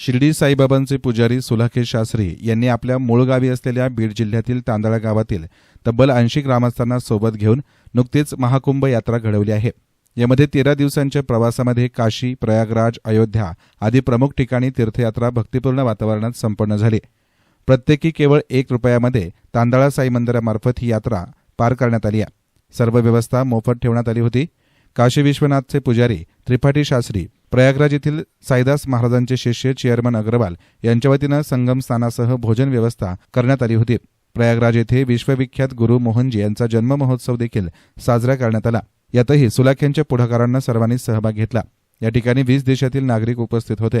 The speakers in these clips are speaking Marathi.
शिर्डी साईबाबांचे पुजारी सुलाखेश शास्त्री यांनी आपल्या मूळ गावी असलेल्या बीड जिल्ह्यातील तांदळा गावातील तब्बल ऐंशी ग्रामस्थांना सोबत घेऊन नुकतीच महाकुंभ यात्रा घडवली आहे. यामध्ये तेरा दिवसांच्या प्रवासामध्ये काशी प्रयागराज अयोध्या आदी प्रमुख ठिकाणी तीर्थयात्रा भक्तिपूर्ण वातावरणात संपन्न झाली. प्रत्येकी केवळ एक रुपयामध्ये तांदळा साई मंदिरामार्फत ही यात्रा पार करण्यात आली आहे. सर्व व्यवस्था मोफत ठेवण्यात आली होती. काशी विश्वनाथचे पुजारी त्रिपाठी शास्त्री प्रयागराज येथील साईदास महाराजांचे शिष्य चेअरमन अग्रवाल यांच्या वतीनं संगम भोजन व्यवस्था करण्यात आली होती. प्रयागराज येथे विश्वविख्यात गुरु मोहनजी यांचा जन्म महोत्सव देखील साजरा करण्यात आला. यातही सुलाख्यांच्या पुढाकारांना सर्वांनी सहभाग घेतला. या ठिकाणी वीस देशातील नागरिक उपस्थित होते.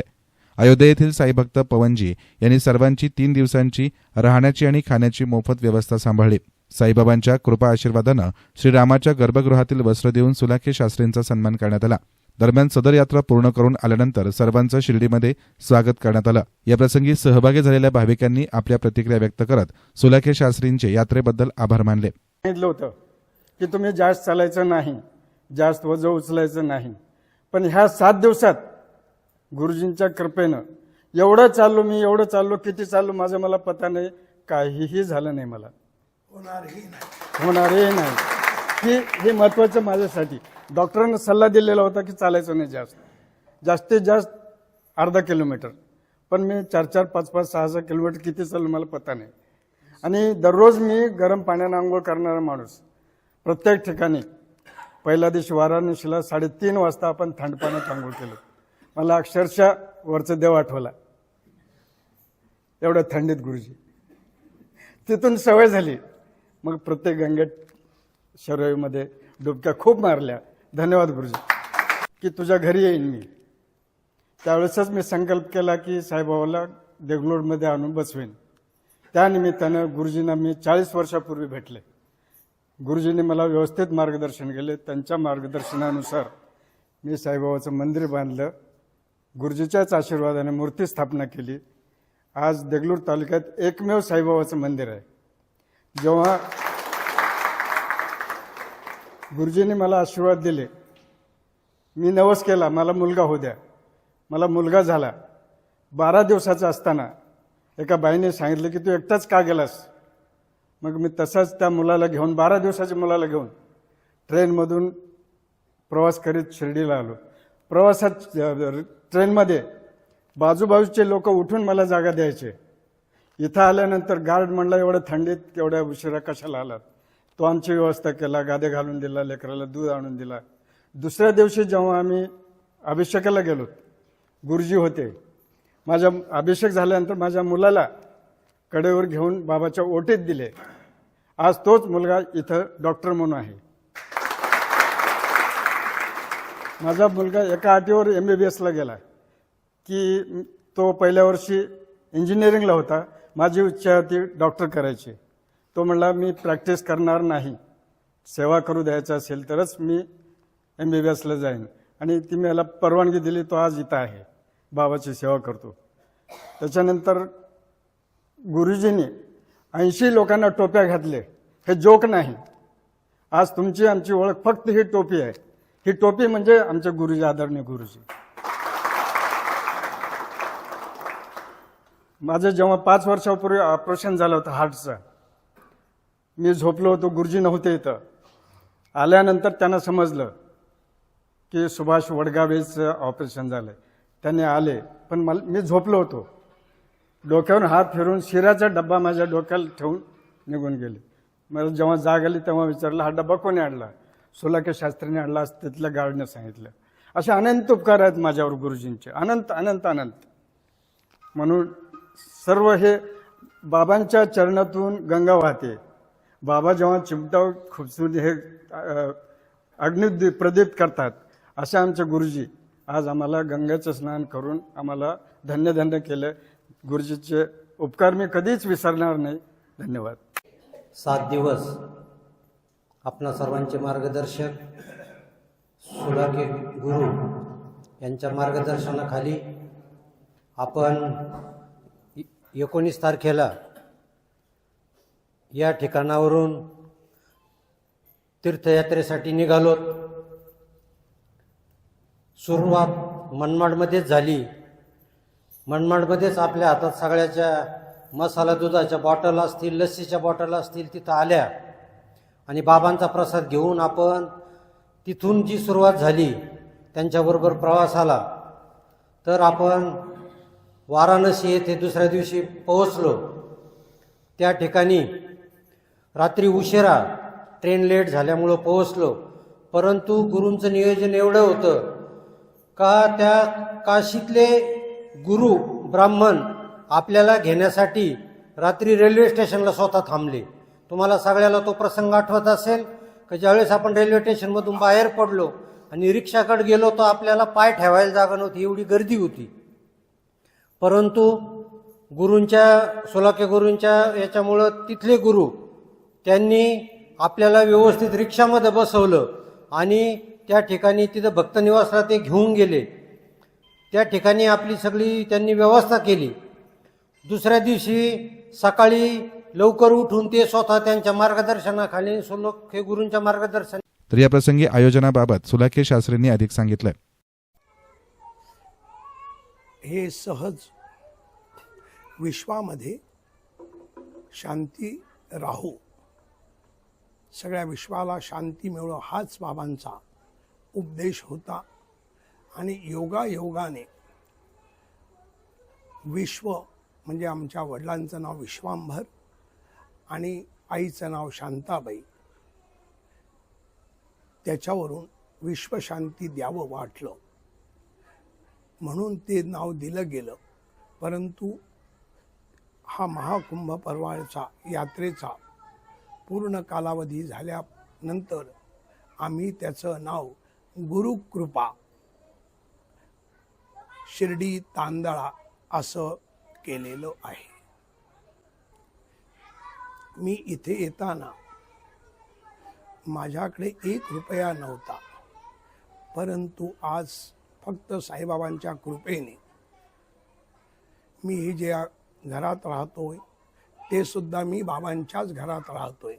अयोध्या येथील साईभक्त पवनजी यांनी सर्वांची तीन दिवसांची राहण्याची आणि खाण्याची मोफत व्यवस्था सांभाळली. साईबाबांच्या कृपा आशीर्वादानं श्रीरामाच्या गर्भगृहातील वस्त्र देऊन सुलाखे शास्त्रींचा सन्मान करण्यात आला. दरम्यान सदर यात्रा पूर्ण करून आल्यानंतर सर्वांचं शिर्डीमध्ये स्वागत करण्यात आलं. याप्रसंगी सहभागी झालेल्या भाविकांनी आपल्या प्रतिक्रिया व्यक्त करत सुलाखे शास्त्रींचे यात्रेबद्दल आभार मानले. सांगितलं होतं की तुम्ही जास्त चालायचं नाही जास्त वजन उचलायचं नाही. पण ह्या सात दिवसात गुरुजींच्या कृपेनं एवढं चाललो मी एवढं चाललो किती चाललो माझं मला पता नाही काहीही झालं नाही मला. होणारही नाही. की हे महत्वाचं माझ्यासाठी. डॉक्टरांना सल्ला दिलेला होता की चालायचं नाही जास्त. जास्तीत जास्त अर्धा किलोमीटर. पण मी चार चार पाच पाच सहा सहा किलोमीटर किती चाललो मला पता नाही. आणि दररोज मी गरम पाण्यानं आंघोळ करणारा माणूस. प्रत्येक ठिकाणी. पहिल्या दिवशी वाराणसीला साडेतीन वाजता आपण थंड पाण्यात आंघोळ केलं. मला अक्षरशः वरचं देव आठवला. एवढ्या थंडीत गुरुजी. तिथून सवय झाली. मग प्रत्येक गंगेत शरयूमध्ये डुबक्या खूप मारल्या. धन्यवाद गुरुजी की तुझ्या घरी येईन मी. त्यावेळेसच मी संकल्प केला की साईबाबाला देगलूरमध्ये आणून बसवेन. त्यानिमित्तानं गुरुजींना मी चाळीस वर्षापूर्वी भेटले. गुरुजींनी मला व्यवस्थित मार्गदर्शन केले. त्यांच्या मार्गदर्शनानुसार मी साईबाबाचं मंदिर बांधलं. गुरुजीच्याच आशीर्वादाने मूर्ती स्थापना केली. आज देगलूर तालुक्यात एकमेव साईबाबाचं मंदिर आहे. जेव्हा गुरुजींनी मला आशीर्वाद दिले. मी नवस केला मला मुलगा होऊ द्या. मला मुलगा झाला. बारा दिवसाचा असताना एका बाईने सांगितलं की तू एकटाच का गेलास? मग मी तसाच त्या मुलाला घेऊन बारा दिवसाच्या मुलाला घेऊन ट्रेनमधून प्रवास करीत शिर्डीला आलो. प्रवासात ट्रेनमध्ये बाजूबाजूचे लोक उठून मला जागा द्यायचे. इथं आल्यानंतर गार्ड म्हणला एवढं थंडीत एवढ्या उशिरा कशाला आलात? तो आमची व्यवस्था केला गादे घालून दिला लेकराला दूध आणून दिला. दुसऱ्या दिवशी जेव्हा आम्ही अभिषेकाला गेलो गुरुजी होते. माझ्या अभिषेक झाल्यानंतर माझ्या मुलाला कडेवर घेऊन बाबाच्या ओटीत दिले. आज तोच मुलगा इथं डॉक्टर म्हणून आहे. माझा मुलगा एका आटीवर एम बी बी एसला गेला की तो पहिल्या वर्षी इंजिनिअरिंगला होता. माझी इच्छा होती डॉक्टर करायची. तो म्हणला मी प्रॅक्टिस करणार नाही. सेवा करू द्यायचं असेल तरच मी एम बी बी एसला जाईन. आणि ती मला परवानगी दिली तो आज इथं आहे. बाबाची सेवा करतो. त्याच्यानंतर गुरुजींनी ऐंशी लोकांना टोप्या घातले हे जोक नाही. आज तुमची आमची ओळख फक्त ही टोपी आहे. ही टोपी म्हणजे आमचे गुरुजी आदरणीय गुरुजी. माझं जेव्हा पाच वर्षापूर्वी ऑपरेशन झालं होतं हार्टचं मी झोपलो होतो गुरुजी नव्हते इथं. आल्यानंतर त्यांना समजलं की सुभाष वडगावेचं ऑपरेशन झालं त्याने आले पण मला मी झोपलो होतो. डोक्यावर हात फिरून शिऱ्याचा डब्बा माझ्या डोक्याला ठेवून निघून गेले. मला जेव्हा जाग आली तेव्हा विचारलं हा डब्बा कोणी आणला? सोलाके शास्त्रीने आणला तिथल्या गार्डने सांगितलं. असे अनंत उपकार आहेत माझ्यावर गुरुजींचे. अनंत अनंत अनंत. म्हणून सर्व हे बाबांच्या चरणातून गंगा वाहते. बाबा जेव्हा चिमटा खुपसून हे अ, प्रदीप प्रदीप्त करतात असे आमचे गुरुजी. आज आम्हाला गंगेचं स्नान करून आम्हाला धन्य धन्य केलं. गुरुजीचे उपकार मी कधीच विसरणार नाही. धन्यवाद. सात दिवस आपणा सर्वांचे मार्गदर्शक सुलाके गुरु यांच्या मार्गदर्शनाखाली आपण एकोणीस तारखेला या ठिकाणावरून तीर्थयात्रेसाठी निघालोत सुरुवात मनमाडमध्येच झाली. मनमाडमध्येच आपल्या हातात सगळ्याच्या मसाला दुधाच्या बॉटल असतील लस्सीच्या बॉटल असतील तिथं आल्या. आणि बाबांचा प्रसाद घेऊन आपण तिथून जी सुरुवात झाली त्यांच्याबरोबर प्रवास आला. तर आपण वाराणसी येथे दुसऱ्या दिवशी पोहोचलो. त्या ठिकाणी रात्री उशिरा. ट्रेन लेट झाल्यामुळं पोहोचलो. परंतु गुरूंचं नियोजन एवढं होतं का त्या काशीतले गुरु ब्राह्मण आपल्याला घेण्यासाठी रात्री रेल्वे स्टेशनला स्वतः थांबले. तुम्हाला सगळ्याला तो प्रसंग आठवत असेल का ज्यावेळेस आपण रेल्वे स्टेशनमधून बाहेर पडलो आणि रिक्षाकडे गेलो तर आपल्याला पाय ठेवायला जागा नव्हती एवढी गर्दी होती. परंतु गुरूंच्या सोलाके गुरूंच्या याच्यामुळं तिथले गुरु त्यांनी आपल्याला व्यवस्थित रिक्षामध्ये बसवलं आणि त्या ठिकाणी तिथं भक्तनिवासला ते घेऊन गेले. त्या ठिकाणी आपली सगळी त्यांनी व्यवस्था केली. दुसऱ्या दिवशी सकाळी लवकर उठून ते स्वतः त्यांच्या मार्गदर्शनाखाली सोलोखे गुरूंच्या मार्गदर्शन तर या प्रसंगी आयोजनाबाबत सुलाखे शास्त्रींनी अधिक सांगितलं. हे सहज विश्वामध्ये शांती राहू. सगळ्या विश्वाला शांती मिळो हाच बाबांचा उपदेश होता. आणि योगायोगाने विश्व म्हणजे आमच्या वडिलांचं नाव विश्वांभर आणि आईचं नाव शांताबाई. त्याच्यावरून विश्वशांती द्यावं वाटलं. म्हणून ते नाव दिलं गेलं. परंतु हा महाकुंभ परवाळचा यात्रेचा पूर्ण कालावधी झाल्यानंतर आम्ही त्याचं नाव गुरुकृपा शिर्डी तांदळा असं केलेलं आहे. मी इथे येताना माझ्याकडे एक रुपया नव्हता परंतु आज फक्त साईबाबांच्या कृपेने मी हे ज्या घरात राहतोय ते सुद्धा मी बाबांच्याच घरात राहतोय.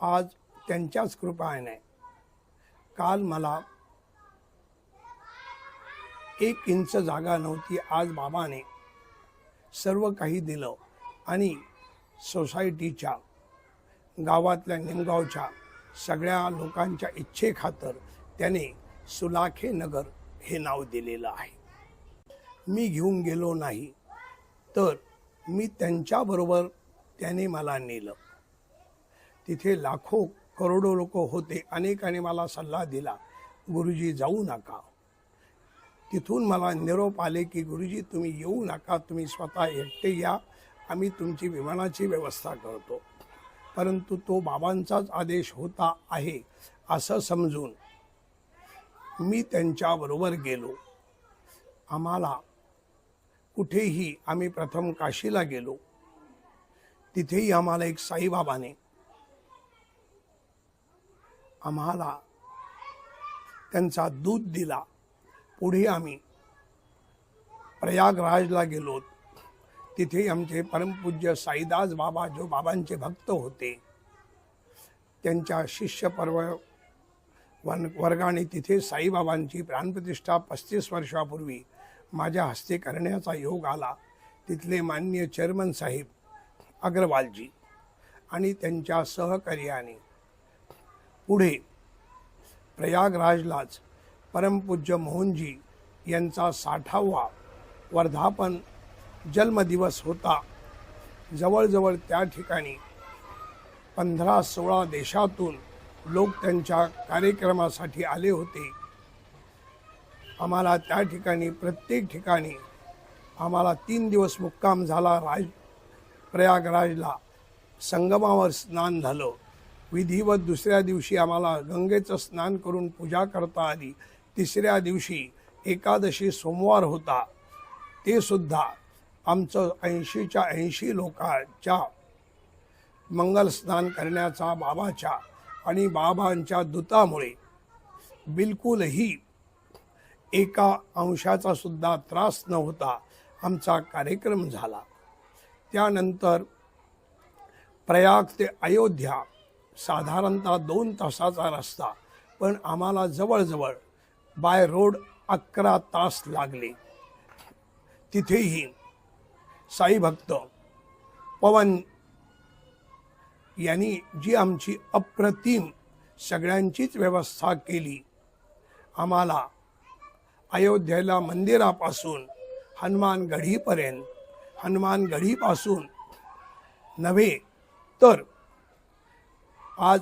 आज त्यांच्याच कृपाने काल मला एक इंच जागा नव्हती आज बाबाने सर्व काही दिलं आणि सोसायटीच्या गावातल्या निमगावच्या सगळ्या लोकांच्या इच्छेखातर त्याने सुलाखे नगर हे नाव दिलेलं आहे. मी घेऊन गेलो नाही तर मी त्यांच्याबरोबर त्याने मला नेलं. तिथे लाखो करोडो लोक होते. अनेकाने मला सल्ला दिला गुरुजी जाऊ नका. तिथून मला निरोप आले की गुरुजी तुम्ही येऊ नका तुम्ही स्वतः एकटे या आम्ही तुमची विमानाची व्यवस्था करतो. परंतु तो बाबांचाच आदेश होता आहे असं समजून मी त्यांच्याबरोबर गेलो. आम्हाला कुठेही आम्ही प्रथम काशीला गेलो तिथेही आम्हाला एक साईबाबाने आम्हाला त्यांचा दूध दिला. पुढे आम्ही प्रयागराजला गेलो. तिथे आमचे परमपूज्य साईदास बाबा जो बाबांचे भक्त होते त्यांच्या शिष्य पर्व वन वर्गाने तिथे साईबाबांची प्राणप्रतिष्ठा पस्तीस वर्षापूर्वी माझ्या हस्ते करण्याचा योग आला तिथले माननीय चेअरमन साहेब अग्रवालजी आणि त्यांच्या सहकार्याने पुढे प्रयागराजलाच परमपूज्य मोहनजी यांचा साठावा वर्धापन जन्मदिवस होता. जवळजवळ त्या ठिकाणी पंधरा सोळा देशातून लोक त्यांच्या कार्यक्रमासाठी आले होते. आम्हाला त्या ठिकाणी प्रत्येक ठिकाणी आम्हाला तीन दिवस मुक्काम झाला. राज प्रयागराजला संगमावर स्नान झालं. विधिवत दुसऱ्या दिवशी आम्हाला गंगेचं स्नान करून पूजा करता आली. तिसऱ्या दिवशी एकादशी सोमवार होता. ते सुद्धा आमचं ऐंशीच्या ऐंशी लोकांच्या मंगल स्नान करण्याचा बाबाच्या आणि बाबांच्या दूतामुळे. बिलकुलही एका अंशाचा सुद्धा त्रास न होता आमचा कार्यक्रम झाला. त्यानंतर प्रयाग ते अयोध्या साधारणतः दोन तासाचा रस्ता पण आम्हाला जवळजवळ बाय रोड अकरा तास लागले. तिथेही साई भक्त पवन यांनी जी आमची अप्रतिम सगळ्यांचीच व्यवस्था केली आम्हाला अयोध्येला मंदिरापासून हनुमानगढीपर्यंत हनुमानगढीपासून नव्हे तर आज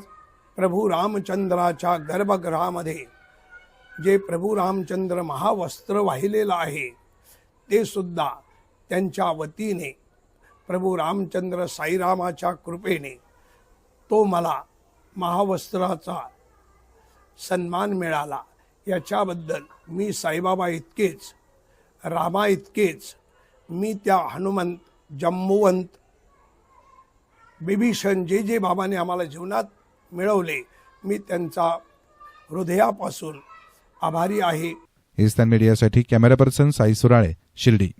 प्रभू रामचंद्राच्या गर्भगृहामध्ये जे प्रभू रामचंद्र महावस्त्र वाहिलेलं आहे ते सुद्धा त्यांच्या वतीने प्रभू रामचंद्र साईरामाच्या कृपेने तो मला महावस्त्राचा सन्मान मिळाला. याच्याबद्दल मी साईबाबा इतकेच रामा इतकेच मी त्या हनुमंत जम्मुवंत बिभीषण जे जे बाबाने आम्हाला जीवनात मिळवले मी त्यांचा हृदयापासून आभारी आहे. हिंदुस्तान मीडियासाठी कॅमेरा पर्सन साई सुराळे शिर्डी.